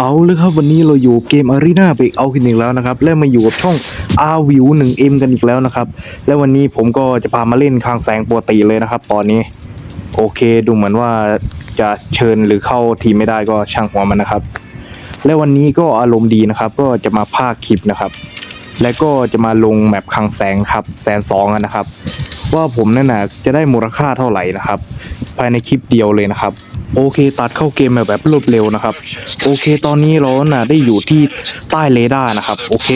เอาเลยครับวันนี้เราอยู่เกม Arena Break เอากันอีกแล้วนะครับ และมาอยู่กับช่อง R View 1M กันอีกแล้วนะครับ และวันนี้ผมก็จะพามาเล่นคางแสงปกติเลยนะครับ ตอนนี้ โอเคดูเหมือนว่าจะเชิญหรือเข้าทีมไม่ได้ก็ช่างหัวมันนะครับ และวันนี้ก็อารมณ์ดีนะครับ ก็จะมาพากย์คลิปนะครับ และก็จะมาลงแมปคลังแสงครับแสนสองนนะครับ ว่าผมนั่นนะจะได้มูลค่าเท่าไหร่นะครับ ภายในคลิปเดียวเลยนะครับ โอเคตัดเข้าเกมแบบแบบรวดเร็วนะครับ โอเค ตอนนี้เราน่ะได้อยู่ที่ใต้เรดาร์นะครับ โอเค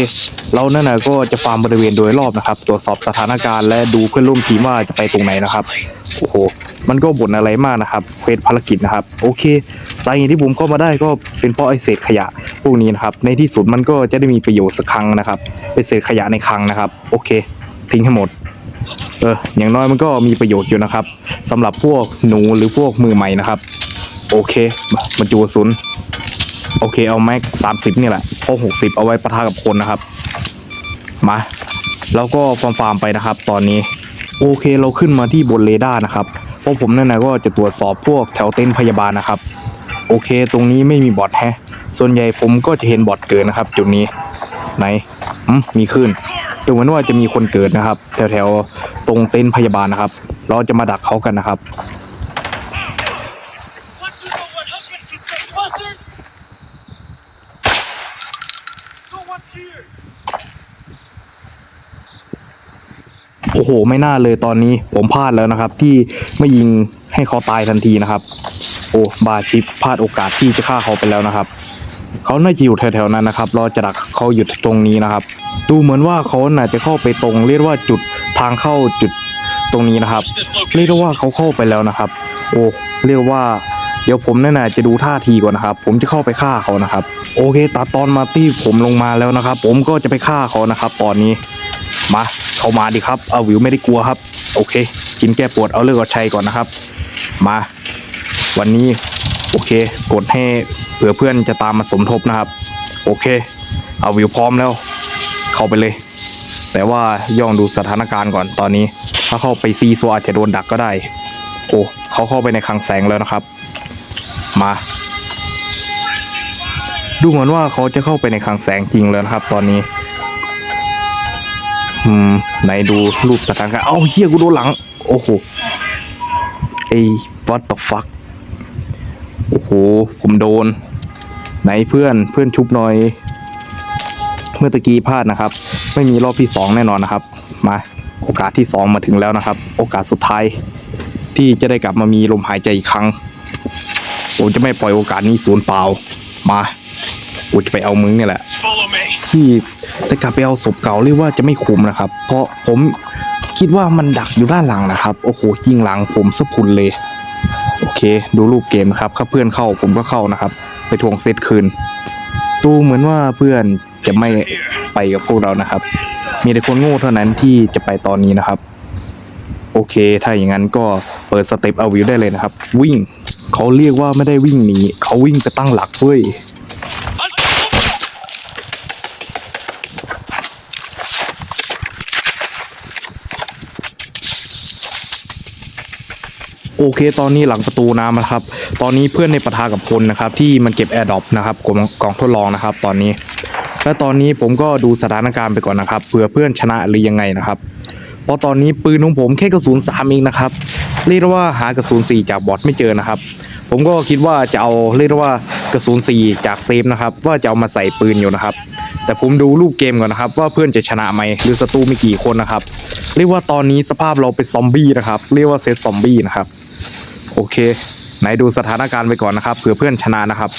เรานั่นน่ะก็จะฟาร์มบริเวณโดยรอบนะครับ ตรวจสอบสถานการณ์และดูเพื่อนร่วมทีมว่าจะไปตรงไหนนะครับโอ้โหมันก็บ่นอะไรมากนะครับเควสภารกิจนะครับ โอเคสาเหตุที่ผมเข้ามาได้ก็เป็นเพราะไอเศษขยะพวกนี้นะครับ ในที่สุดมันก็จะได้มีประโยชน์สักครั้งนะครับเป็นเศษขยะในคลังนะครับ โอเค ทิ้งให้หมดเอออย่างน้อยมันก็มีประโยชน์อยู่นะครับสำหรับพวกหนูหรือพวกมือใหม่นะครับ โอเคมาบรรจุกระสุนโอเคเอาแม็กสามสิบนี่แหละพอหกสิบเอาไว้ประทะกับคนนะครับ มา แล้วก็ฟาร์มฟาร์มไปนะครับ ตอนนี้ โอเคเราขึ้นมาที่บนเรดาร์นะครับเพราะผมนั่นนะก็จะตรวจสอบพวกแถวเต็นท์พยาบาลนะครับ โอเค ตรงนี้ไม่มีบอทแฮะ ส่วนใหญ่ผมก็จะเห็นบอทเกิดนะครับ จุดนี้ไหนอืมมีขึ้นดูเหมือนว่าจะมีคนเกิดนะครับ แถวๆตรงเต็นท์พยาบาลนะครับ เราจะมาดักเขากันนะครับ อ้โห ไม่น่าเลยตอนนี้ผมพลาดแล้วนะครับ ที่ไม่ยิงให้เขาตายทันทีนะครับ โอ้บาชิปพลาดโอกาสที่จะฆ่าเขาไปแล้วนะครับเขาน่าจะอยู่แถวๆนั้นนะครับ เราจะดักเขาอยู่ตรงนี้นะครับ ดูเหมือนว่าเขาน่าจะเข้าไปตรงเรียกว่าจุดทางเข้าจุดตรงนี้นะครับ เรียกว่าเขาเข้าไปแล้วนะครับ โอ้เรียกว่าเดี๋ยวผมเนี่ยนะจะดูท่าทีก่อนนะครับ ผมจะเข้าไปฆ่าเขานะครับ โอเคตัดตอนมาที่ผมลงมาแล้วนะครับ ผมก็จะไปฆ่าเขานะครับ ตอนนี้ มาเข้ามาดิครับเอาวิวไม่ได้กลัวครับ โอเค กินแก้ปวดเอาเลือกเอาชัยก่อนนะครับ มา วันนี้โอเค กดให้เผื่อเพื่อนจะตามมาสมทบนะครับ โอเค เอาวิวพร้อมแล้ว เข้าไปเลย แต่ว่าย่องดูสถานการณ์ก่อนตอนนี้ ถ้าเข้าไปซีซัวอาจจะโดนดักก็ได้ โอ้เขาเข้าไปในคลังแสงแล้วนะครับ มา ดูเหมือนว่าเขาจะเข้าไปในคลังแสงจริงแล้วนะครับ ตอนนี้ อืมไหนดูรูปสถานการณ์เอ้าเฮียกูโดนหลัง โอ้โหไอ้ what the fuck โอ้โห ผมโดน ไหนเพื่อนเพื่อนชุบหน่อย เมื่อตะกี้พลาดนะครับ ไม่มีรอบที่สองแน่นอนนะครับ มาโอกาสที่สองมาถึงแล้วนะครับ โอกาสสุดท้าย ที่จะได้กลับมามีลมหายใจอีกครั้ง ผมจะไม่ปล่อยโอกาสนี้สูญเปล่ามา กูจะไปเอามึงเนี่ยแหละ Follow me. ที่จะกลับไปเอาศพเก่าเรียกว่าจะไม่คุ้มนะครับ เพราะผมคิดว่ามันดักอยู่ด้านหลังนะครับ โอ้โหยิงหลังผมสะพรุนเลย โอเค ดูรูปเกมนะครับถ้าเพื่อนเข้าผมก็เข้านะครับ ไปทวงเซตคืน ตูเหมือนว่าเพื่อนจะไม่ไปกับพวกเรานะครับ มีแต่คนโง่เท่านั้นที่จะไปตอนนี้นะครับ โอเค ถ้าอย่างนั้นก็เปิดสเต็ปเอาวิวได้เลยนะครับ วิ่งเขาเรียกว่าไม่ได้วิ่งหนีเขาวิ่งไปตั้งหลักเว้ย โอเค ตอนนี้หลังประตูน้ำนะครับ ตอนนี้เพื่อนในปะทะกับคนนะครับ ที่มันเก็บแอร์ดรอปนะครับกล่องกล่องทดลองนะครับ ตอนนี้ และตอนนี้ผมก็ดูสถานการณ์ไปก่อนนะครับเผื่อเพื่อนชนะหรือยังไงนะครับเพราะตอนนี้ปืนของผมแค่กระสุนสามเองนะครับ เรียกว่าหากระสุนสี่จากบอทไม่เจอนะครับ ผมก็คิดว่าจะเอาเรียกว่ากระสุนสี่จากเซฟนะครับ ว่าจะเอามาใส่ปืนอยู่นะครับ แต่ผมดูรูปเกมก่อนนะครับ ว่าเพื่อนจะชนะไหมหรือศัตรูมีกี่คนนะครับ เรียกว่าตอนนี้สภาพเราเป็นซอมบี้นะครับ เรียกว่าเซตซอมบี้นะครับ โอเค ไหนดูสถานการณ์ไปก่อนนะครับเผื่อเพื่อนชนะนะครับ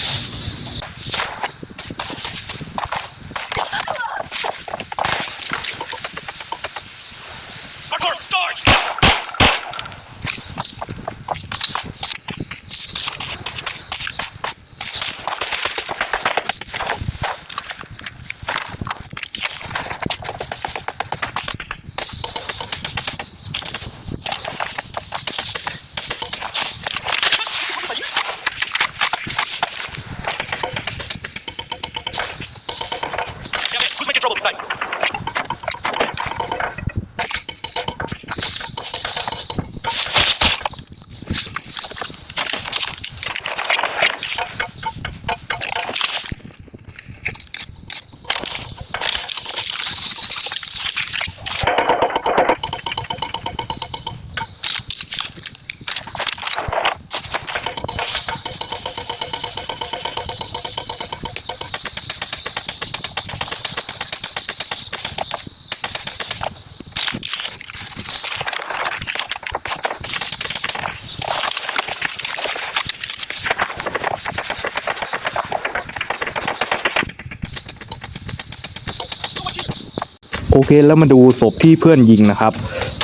เคแล้วมาดูศพที่เพื่อนยิงนะครับ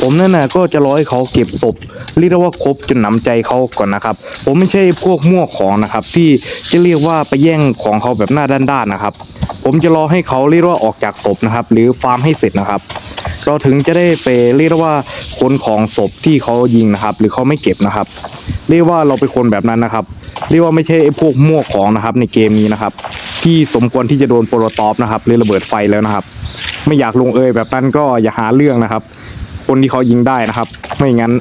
ผมนั่นนะก็จะรอให้เขาเก็บศพเรียกได้ว่าครบจนหนำใจเขาก่อนนะครับ ผมไม่ใช่พวกมั่วของนะครับ ที่จะเรียกว่าไปแย่งของเขาแบบหน้าด้านๆนะครับ ผมจะรอให้เขาเรียกว่าออกจากศพนะครับ หรือฟาร์มให้เสร็จนะครับ เราถึงจะได้ไปเรียกว่าคนของศพที่เขายิงนะครับ หรือเขาไม่เก็บนะครับ เรียกว่าเราเป็นคนแบบนั้นนะครับ เรียกว่าไม่ใช่ไอ้พวกมั่วของนะครับ ในเกมนี้นะครับ ที่สมควรที่จะโดนโปรตอปนะครับหรือระเบิดไฟแล้วนะครับ ไม่อยากลงเอยแบบนั้นก็อย่าหาเรื่องนะครับ คนที่เขายิงได้นะครับ ไม่งั้น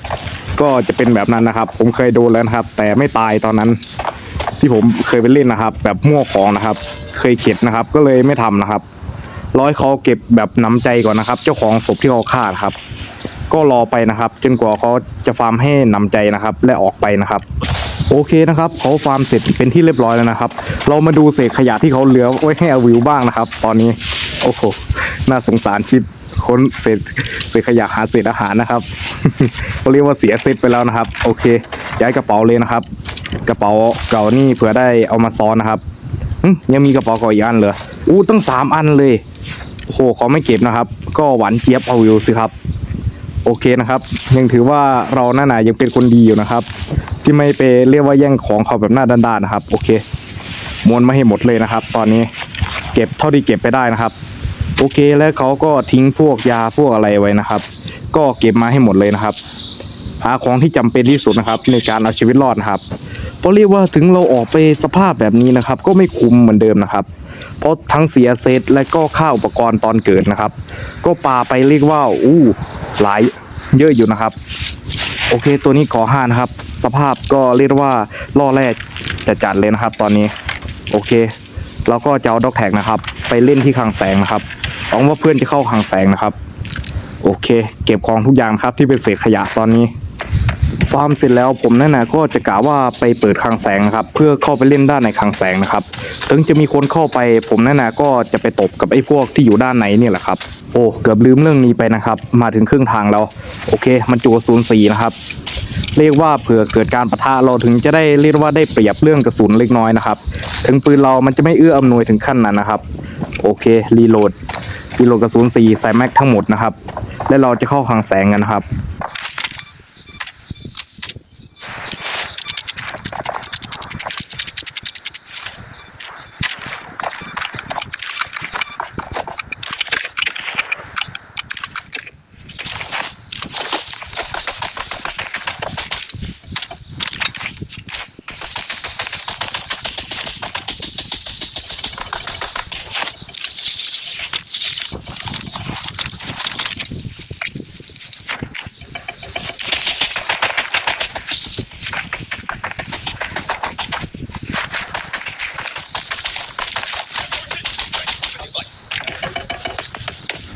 ก็จะเป็นแบบนั้นนะครับ ผมเคยโดนแล้วนะครับ แต่ไม่ตายตอนนั้น ที่ผมเคยไปเล่นนะครับ แบบมั่วของนะครับ เคยเข็ดนะครับ ก็เลยไม่ทำนะครับ ร้อยเขาเก็บแบบน้ำใจก่อนนะครับ เจ้าของศพที่เขาฆ่านะครับ ก็รอไปนะครับ จนกว่าเขาจะฟาร์มให้นำใจนะครับ และออกไปนะครับ โอเคนะครับเขาฟาร์มเสร็จเป็นที่เรียบร้อยแล้วนะครับ เรามาดูเศษขยะที่เขาเหลือไว้ให้อาวิวบ้างนะครับ ตอนนี้ โอ้โหน่าสงสารชิปค้นเศษเศษขยะหาเศษอาหารนะครับเขาเรียกว่าเสียเซตไปแล้วนะครับ โอเคย้ายกระเป๋าเลยนะครับ กระเป๋าเก่านี่เผื่อได้เอามาซ้อนนะครับยังมีกระเป๋าเก่าอีกอันเหรออู้ตั้งสามอันเลยโอ้โหเขาไม่เก็บนะครับ ก็หวานเจี๊ยบเอาวิวสิครับ โอเคนะครับ ยังถือว่าเราหนั่นน่ะยังเป็นคนดีอยู่นะครับ ที่ไม่ไปเรียกว่าแย่งของเขาแบบหน้าด้านๆนะครับ โอเคมวนมาให้หมดเลยนะครับ ตอนนี้เก็บเท่าที่เก็บไปได้นะครับ โอเคแล้วเขาก็ทิ้งพวกยาพวกอะไรไว้นะครับ ก็เก็บมาให้หมดเลยนะครับ หาของที่จำเป็นที่สุดนะครับ ในการเอาชีวิตรอดนะครับเพราะเรียกว่าถึงเราออกไปสภาพแบบนี้นะครับ ก็ไม่คุ้มเหมือนเดิมนะครับ เพราะทั้งเสียเซตและก็ค่าอุปกรณ์ตอนเกิดนะครับ ก็ปาไปเรียกว่าอู้ หลายเยอะอยู่นะครับ โอเคตัวนี้ก่อห้านะครับ สภาพก็เรียกว่าล่อแรกจะจัดเลยนะครับ ตอนนี้ โอเคเราก็จะเอาด็อกแท็กนะครับ ไปเล่นที่คลังแสงนะครับหวังว่าเพื่อนจะเข้าคลังแสงนะครับ โอเค เก็บของทุกอย่างครับที่เป็นเศษขยะตอนนี้ ฟาร์มเสร็จแล้วผมนั่นนะก็จะกะว่าไปเปิดคลังแสงนะครับ เพื่อเข้าไปเล่นด้านในคลังแสงนะครับ ถึงจะมีคนเข้าไปผมนั่นนะก็จะไปตบกับไอ้พวกที่อยู่ด้านในเนี่ยแหละครับโอ้เกือบลืมเรื่องนี้ไปนะครับ มาถึงครึ่งทางแล้ว โอเค มันจูศูนย์สี่นะครับ เรียกว่าเผื่อเกิดการปะทะเราถึงจะได้เรียกว่าได้เปรียบเรื่องกระสุนเล็กน้อยนะครับ ถึงปืนเรามันจะไม่เอื้ออำนวยถึงขั้นนั้นนะครับ โอเครีโหลดรีโหลดกระสุนสี่ใส่แม็กทั้งหมดนะครับ และเราจะเข้าคลังแสงกันนะครับ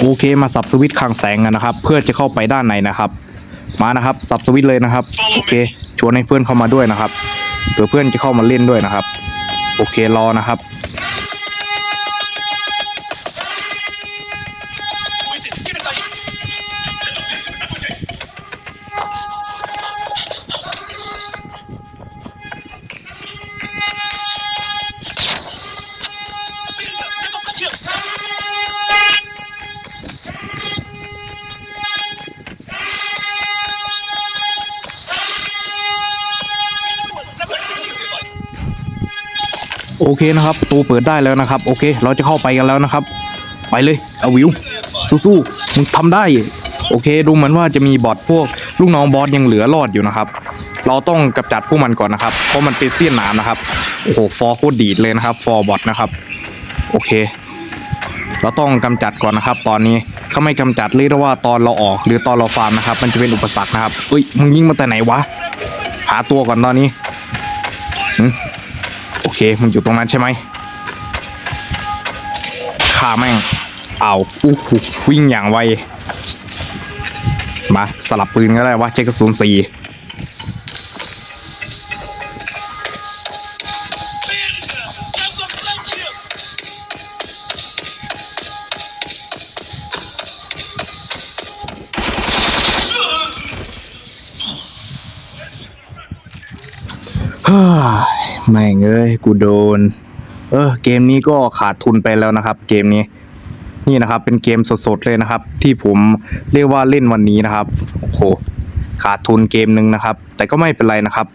โอเคมาสับสวิตช์คลังแสงกันนะครับ เพื่อจะเข้าไปด้านในนะครับ มานะครับสับสวิตช์เลยนะครับโอเคชวนให้เพื่อนเข้ามาด้วยนะครับเผื่อเพื่อนจะเข้ามาเล่นด้วยนะครับ โอเครอนะครับ โอเคนะครับประตูเปิดได้แล้วนะครับ โอเค เราจะเข้าไปกันแล้วนะครับ ไปเลยเอาวิว สู้ๆมึงทำได้ โอเค ดูเหมือนว่าจะมีบอทพวกลูกน้องบอสยังเหลือรอดอยู่นะครับ เราต้องกำจัดพวกมันก่อนนะครับ เพราะมันเป็นเสี้ยนนามนะครับ โอ้โห ฟอร์โคตรดีดเลยนะครับ ฟอร์บอทนะครับ โอเค เราต้องกำจัดก่อนนะครับ ตอนนี้ถ้าไม่กำจัดเรียกว่าตอนเราออก หรือตอนเราฟาร์มนะครับ มันจะเป็นอุปสรรคนะครับเอ้ย มึงยิงมาแต่ไหนวะ หาตัวก่อนตอนนี้ เคมึงอยู่ตรงนั้นใช่ไหมฆ่าแม่งเอาอู้หูวิ่งอย่างไวมาสลับปืนก็ได้วะใช้กระสุนสี่า ไม่เงยกูโดน เออ เกมนี้ก็ขาดทุนไปแล้วนะครับ เกมนี้นี่นะครับ เป็นเกมสดๆเลยนะครับ ที่ผมเรียกว่าเล่นวันนี้นะครับโอ้โหขาดทุนเกมหนึ่งนะครับ แต่ก็ไม่เป็นไรนะครับ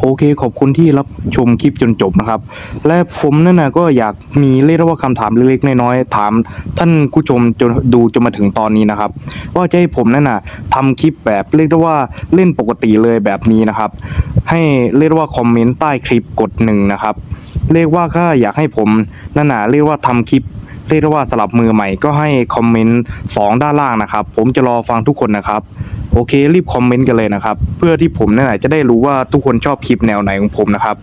โอเคขอบคุณที่รับชมคลิปจนจบนะครับ และผมนั่นนะก็อยากมีเรียกว่าคำถามเล็กๆน้อยๆถาม ท่านผู้ชมจนดูจนมาถึงตอนนี้นะครับว่าจะให้ผมนั่นน่ะทำคลิปแบบเรียกได้ว่าเล่นปกติเลยแบบนี้นะครับ ให้เรียกว่าคอมเมนต์ใต้คลิปกดหนึ่งนะครับเรียกว่าถ้าอยากให้ผมนั่นน่ะเรียกว่าทำคลิปเรียกว่าสลับมือใหม่ก็ให้คอมเมนต์สองด้านล่างนะครับ ผมจะรอฟังทุกคนนะครับ โอเครีบคอมเมนต์กันเลยนะครับ เพื่อที่ผมนั่นแหละจะได้รู้ว่าทุกคนชอบคลิปแนวไหนของผมนะครับ